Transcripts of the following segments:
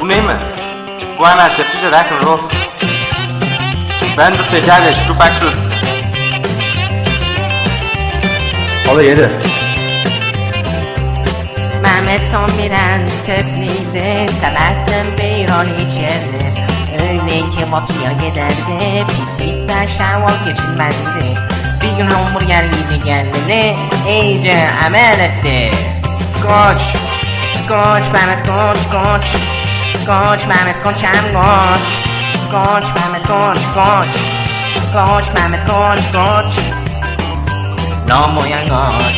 Bu ne mi? Bu hemen tepkice rock and roll. Ben de secade şu başlı. O da yedi. Mehmet son bilen töplüydü Sabahtan bir on içerdi Öylece batıya giderdi Pisliklerden vazgeçilmezdi Bir gün hamburger yedi kendini iyice amel etti Koç Koç Mehmet koç koç Koč, máme skončám koč Koč, máme koč, koč Koč, máme koč, koč No moja koč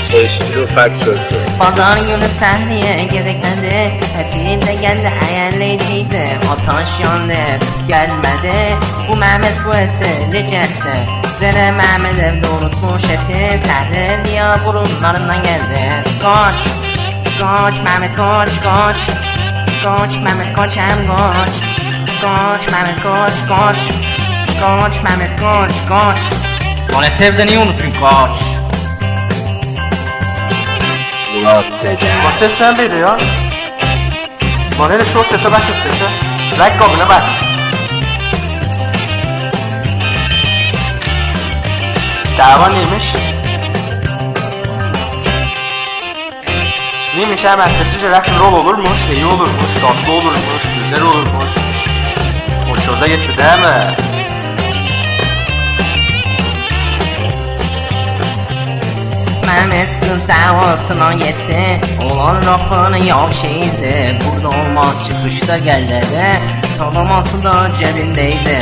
Pazaryon sahniye gerekmedi Hepinde geldi hayalleyciydi Ataş yandı gelmedi Bu Mehmet bu eti necesi Zere Mehmet evde unutmuş eti Sehre diye burunlarından geldi Koç Koç Mehmet koç koç Scotch, mama Scotch, I'm Scotch. Scotch, mama Scotch, Scotch. Scotch, mama Scotch, Scotch. Koletewde nie unutmayın Scotch. Murat Sezen. O ses neredeydi ya? Bana ne şu sese bak şu sese. Like kabına bak. Dava neymiş? Hemen sessizce rock and roll olurmuş, iyi olurmuş, tatlı olurmuş, güzel olurmuş. Hoşunuza gitti değil mi? Mehmet sağ olsun o yetti. Olan lafını yok şeydi. Burada olmaz çıkışta gellerde Salaması da cebindeydi.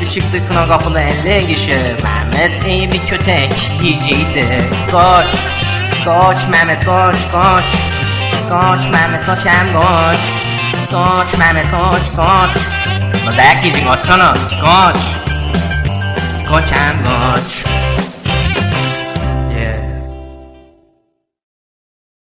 Bir çıktık kına kapıda elli kişi. Mehmet iyi bir kötek yiyiciydi. Koç Koç Mehmet koç koç kacs, máme kacsám gacs, kocs, máme kacs, kacs. Az elkízik a szana, kacs, kacsám gacs.